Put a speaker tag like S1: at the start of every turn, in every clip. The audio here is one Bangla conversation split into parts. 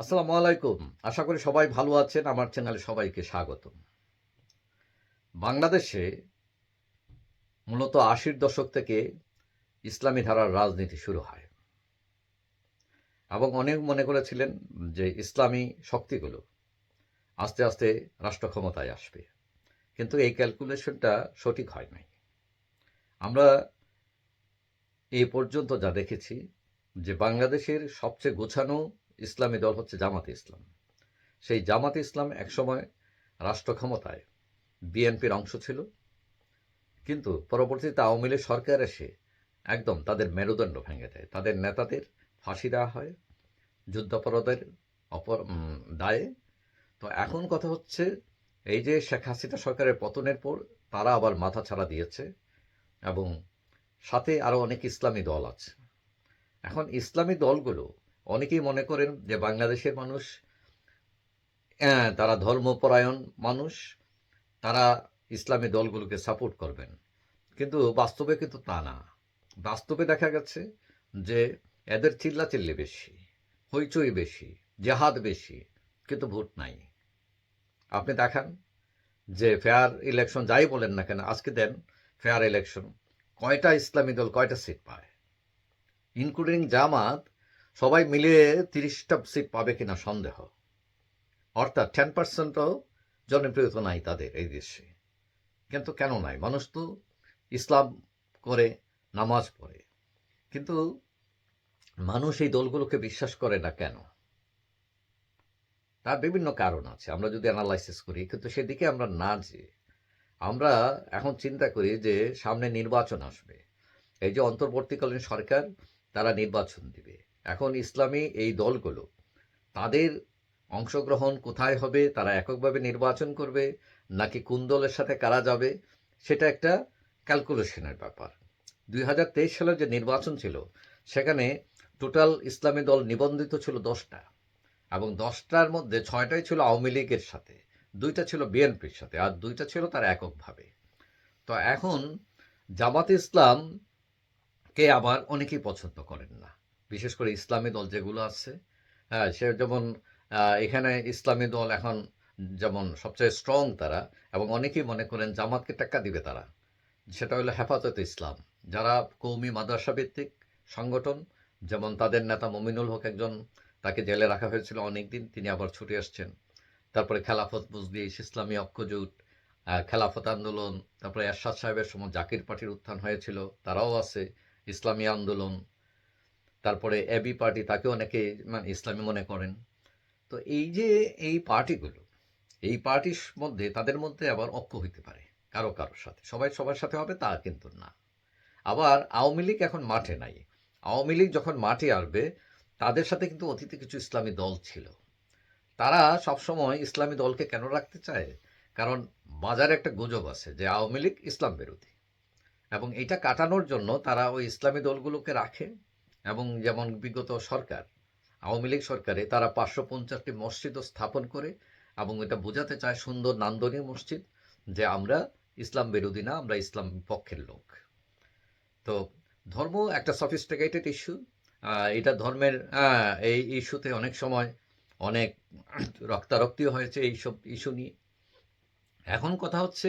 S1: আসসালামু আলাইকুম। আশা করি সবাই ভালো আছেন। আমার চ্যানেলে সবাইকে স্বাগত বাংলাদেশে মূলত আশির দশক থেকে ইসলামী ধারার রাজনীতি শুরু হয়। এবং অনেক মনে করেছিলেন যে ইসলামী শক্তিগুলো আস্তে আস্তে রাষ্ট্র ক্ষমতায় আসবে। কিন্তু এই ক্যালকুলেশনটা সঠিক হয় নাই। আমরা এই পর্যন্ত যা দেখেছি যে বাংলাদেশের সবচেয়ে গোছানো ইসলামী দল হচ্ছে জামাতে ইসলাম। সেই জামাতে ইসলাম একসময় রাষ্ট্র ক্ষমতায় বিএনপির অংশ ছিল। কিন্তু পরবর্তীতে আওয়ামী লীগ সরকার এসে একদম তাদের মেরুদণ্ড ভেঙে দেয়। তাদের নেতাদের ফাঁসি দেওয়া হয়, যুদ্ধাপরাধের অপর দায়ে। তো এখন কথা হচ্ছে, এই যে শেখ হাসিনা সরকারের পতনের পর তারা আবার মাথা ছাড়া দিয়েছে এবং সাথে আরও অনেক ইসলামী দল আছে। এখন ইসলামী দলগুলো অনেকেই মনে করেন যে বাংলাদেশের মানুষ আহ, তারা ধর্মপরায়ণ মানুষ তারা ইসলামী দলগুলোকে সাপোর্ট করবেন। কিন্তু বাস্তবে কিন্তু তা না। বাস্তবে দেখা গেছে যে এদের চিল্লাচিল্লি বেশি হইচই বেশি জেহাদ বেশি কিন্তু ভোট নাই। আপনি দেখান যে ফেয়ার ইলেকশন যাই বলেন না কেন আজকে দেন ফেয়ার ইলেকশন কয়টা ইসলামী দল কয়টা সিট পায়? ইনক্লুডিং জামাত সবাই মিলে তিরিশটা সিট পাবে কিনা সন্দেহ। অর্থাৎ টেন পার্সেন্টও জনপ্রিয়তা নাই তাদের এই দেশে। কিন্তু কেন নাই? মানুষ তো ইসলাম করে, নামাজ পড়ে। কিন্তু মানুষ এই দলগুলোকে বিশ্বাস করে না কেন? তার বিভিন্ন কারণ আছে। আমরা যদি অ্যানালাইসিস করি, কিন্তু সেদিকে আমরা না যে, আমরা এখন চিন্তা করি যে সামনে নির্বাচন আসবে। এই যে অন্তর্বর্তীকালীন সরকার, তারা নির্বাচন দিবে। এখন ইসলামী এই দলগুলো, তাদের অংশগ্রহণ কোথায় হবে, তারা এককভাবে নির্বাচন করবে, নাকি কোন দলের সাথে কারা যাবে, সেটা একটা ক্যালকুলেশনের ব্যাপার। দুই হাজার তেইশ সালের যে নির্বাচন ছিল, সেখানে টোটাল ইসলামী দল নিবন্ধিত ছিল দশটা এবং দশটার মধ্যে ছয়টাই ছিল আওয়ামী লীগের সাথে, দুইটা ছিল বিএনপির সাথে আর দুইটা ছিল তার এককভাবে। তো এখন জামাত ইসলামকে আবার অনেকেই পছন্দ করেন না। বিশেষ করে ইসলামী দল যেগুলো আছে হ্যাঁ সে যেমন এখানে ইসলামী দল এখন যেমন সবচেয়ে স্ট্রং তারা এবং অনেকেই মনে করেন জামাতকে টাক্কা দিবে তারা। সেটা হলো হেফাজত ইসলাম। যারা কৌমি মাদ্রাসা ভিত্তিক সংগঠন যেমন তাদের নেতা মমিনুল হক একজন তাকে জেলে রাখা হয়েছিল অনেক দিন তিনি আবার ছুটে আসছেন। তারপরে খেলাফত মজলিস ইসলামী আহ, খেলাফত আন্দোলন তারপরে এরশাদ সাহেবের সময় জাকির পার্টির উত্থান হয়েছিল তারাও আছে ইসলামী আন্দোলন তারপরে এবি পার্টি তাকে অনেকে মানে ইসলামী মনে করেন। তো এই যে এই পার্টিগুলো এই পার্টির মধ্যে তাদের মধ্যে আবার ঐক্য হইতে পারে, কারও কারোর সাথে। সবাই সবার সাথে হবে, তা কিন্তু না। আবার আওয়ামী লীগ এখন মাঠে নাই। আওয়ামী লীগ যখন মাঠে আসবে, তাদের সাথে কিন্তু অতীতে কিছু ইসলামী দল ছিল। তারা সবসময় ইসলামী দলকে কেন রাখতে চায়? কারণ বাজারে একটা গুজব আছে যে আওয়ামী লীগ ইসলাম বিরোধী। এবং এটা কাটানোর জন্য তারা ওই ইসলামী দলগুলোকে রাখে। এবং যেমন বিগত সরকার, আওয়ামী লীগ সরকারে তারা পাঁচশো পঞ্চাশটি মসজিদও স্থাপন করে এবং এটা বোঝাতে চায় সুন্দর নান্দনিক মসজিদ যে আমরা ইসলাম বিরোধী না, আমরা ইসলাম পক্ষের লোক। তো ধর্ম একটা সফিস্টিকেটেড ইস্যু এটা ধর্মের এই ইস্যুতে অনেক সময় অনেক রক্তারক্তিও হয়েছে এইসব ইস্যু নিয়ে। এখন কথা হচ্ছে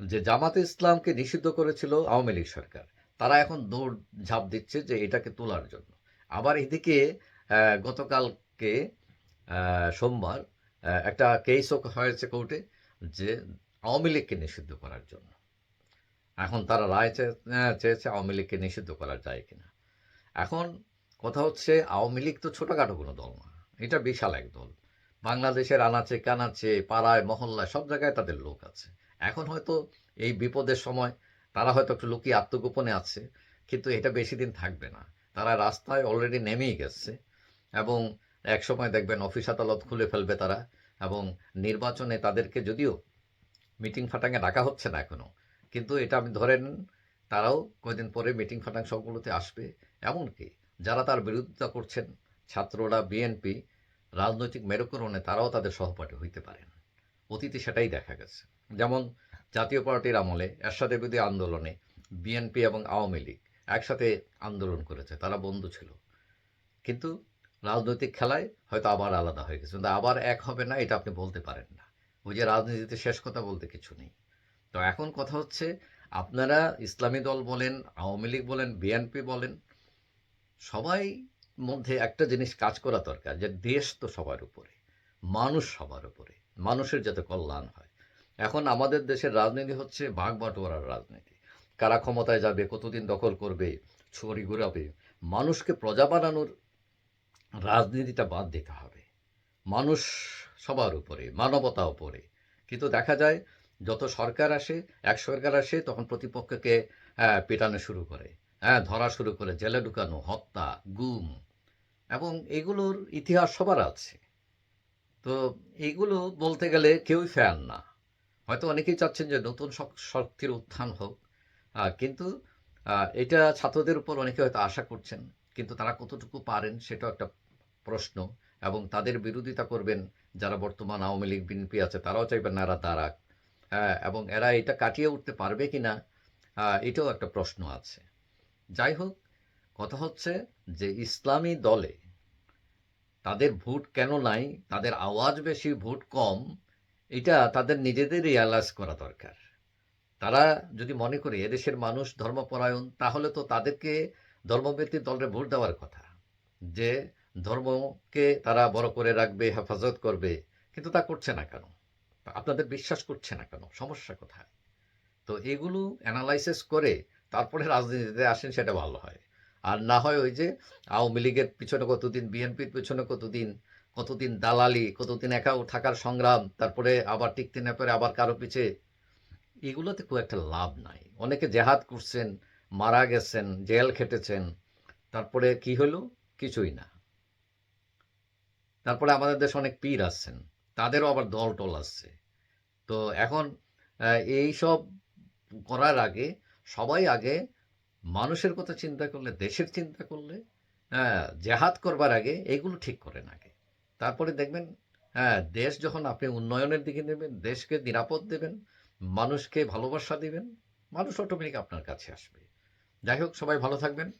S1: যে জামাতে ইসলামকে নিষিদ্ধ করেছিল আওয়ামী লীগ সরকার। তারা এখন দৌড় ঝাঁপ দিচ্ছে যে এটাকে তোলার জন্য। আবার এদিকে গতকালকে সোমবার একটা কেসও হয়েছে কোর্টে যে আওয়ামী লীগকে নিষিদ্ধ করার জন্য। এখন তারা রায় চেয়ে- চেয়েছে আওয়ামী লীগকে নিষিদ্ধ করা যায় কিনা। এখন কথা হচ্ছে আওয়ামী লীগ তো ছোটোখাটো কোনো দল না। এটা বিশাল এক দল। বাংলাদেশের আনাচে কানাচে, পাড়ায়, মহল্লায় সব জায়গায় তাদের লোক আছে। এখন হয়তো এই বিপদের সময় তারা হয়তো একটু লুকিয়ে আত্মগোপনে আছে, কিন্তু এটা বেশি দিন থাকবে না। তারা রাস্তায় অলরেডি নেমেই গেছে এবং এক সময় দেখবেন অফিস আদালত খুলে ফেলবে তারা এবং নির্বাচনে তাদেরকে যদিও মিটিং ফাটাঙে ডাকা হচ্ছে না এখনও কিন্তু এটা আমি ধরেন তারাও কয়েকদিন পরে মিটিং ফাটাং সবগুলোতে আসবে। এমনকি যারা তার বিরোধিতা করছেন, ছাত্ররা বিএনপি রাজনৈতিক মেরুকরণে তারাও তাদের সহপাঠী হইতে পারেন। অতীতে সেটাই দেখা গেছে। যেমন জাতীয় পার্টির আমলে এরশাদ বিরোধী আন্দোলনে বিএনপি এবং আওয়ামী লীগ একসাথে আন্দোলন করেছে, তারা বন্ধু ছিল। কিন্তু রাজনৈতিক খেলায় হয়তো আবার আলাদা হয়ে গেছে, কিন্তু আবার এক হবে না, এটা আপনি বলতে পারেন না। ওই যে রাজনীতিতে শেষ কথা বলতে কিছু নেই। তো এখন কথা হচ্ছে, আপনারা ইসলামী দল বলেন, আওয়ামী লীগ বলেন বিএনপি বলেন, সবাই মধ্যে একটা জিনিস কাজ করা দরকার, যে দেশ তো সবার উপরে, মানুষ সবার উপরে, মানুষের যাতে কল্যাণ হয়। এখন আমাদের দেশের রাজনীতি হচ্ছে ভাগ বাটোয়ারার রাজনীতি। কারা ক্ষমতায় যাবে কতদিন দখল করবে ছড়ি ঘুরাবে মানুষকে প্রজা বানানোর রাজনীতিটা বাদ দিতে হবে। মানুষ সবার উপরে মানবতা উপরে। কিন্তু দেখা যায় যত সরকার আসে এক সরকার আসে তখন প্রতিপক্ষকে হ্যাঁ, পেটানো শুরু করে। হ্যাঁ ধরা শুরু করে জেলে ঢুকানো হত্যা গুম। এবং এগুলোর ইতিহাস সবার আছে। তো এগুলো বলতে গেলে কেউই ফ্যান না। হয়তো অনেকেই চাচ্ছেন যে নতুন শক- শক্তির উত্থান হোক কিন্তু এটা ছাত্রদের উপর অনেকে হয়তো আশা করছেন, কিন্তু তারা কতটুকু পারেন সেটাও একটা প্রশ্ন এবং তাদের বিরোধিতা করবেন যারা বর্তমান আওয়ামী লীগ, বিএনপি আছে, তারাও চাইবেন না এরা দাঁড়াক হ্যাঁ এবং এরা এটা কাটিয়ে উঠতে পারবে কি না এটাও একটা প্রশ্ন আছে। যাই হোক, কথা হচ্ছে যে ইসলামী দলে তাদের ভোট কেন নাই, তাদের আওয়াজ বেশি, ভোট কম এটা তাদের নিজেদের রিয়ালাইজ করা দরকার। তারা যদি মনে করে এদেশের মানুষ ধর্মপরায়ণ, তাহলে তো তাদেরকে ধর্মভিত্তিক দলের ভোট দেওয়ার কথা। যে ধর্মকে তারা বড় করে রাখবে, হেফাজত করবে, কিন্তু তা করছে না কেন? আপনাদের বিশ্বাস করছে না কেন? সমস্যা কোথায়? তো এগুলো অ্যানালাইসিস করে তারপরে রাজনীতিতে আসেন সেটা ভালো হয়। আর না হয় ওই যে আওয়ামী লীগের পিছনে কতদিন, বিএনপির পিছনে কতদিন কতদিন দালালি, কতদিন একাও থাকার সংগ্রাম, তারপরে আবার টিকতে না পারে আবার কারও পিছে, এগুলোতে খুব একটা লাভ নাই। অনেকে জেহাদ করছেন, মারা গেছেন, জেল খেটেছেন, তারপরে কি হলো? কিছুই না। তারপরে আমাদের দেশে অনেক পীর আসছেন তাদেরও আবার দল টল আসছে। তো এখন এই সব করার আগে, সবাই আগে মানুষের কথা চিন্তা করলে, দেশের চিন্তা করলে হ্যাঁ জেহাদ করবার আগে এগুলো ঠিক করেন আগে। তারপরে দেখবেন হ্যাঁ দেশ যখন আপনি উন্নয়নের দিকে নেবেন, দেশকে নিরাপদ দেবেন, মানুষকে ভালোবাসা দিবেন, মানুষ অটোমেটিক আপনার কাছে আসবে। যাই হোক, সবাই ভালো থাকবেন।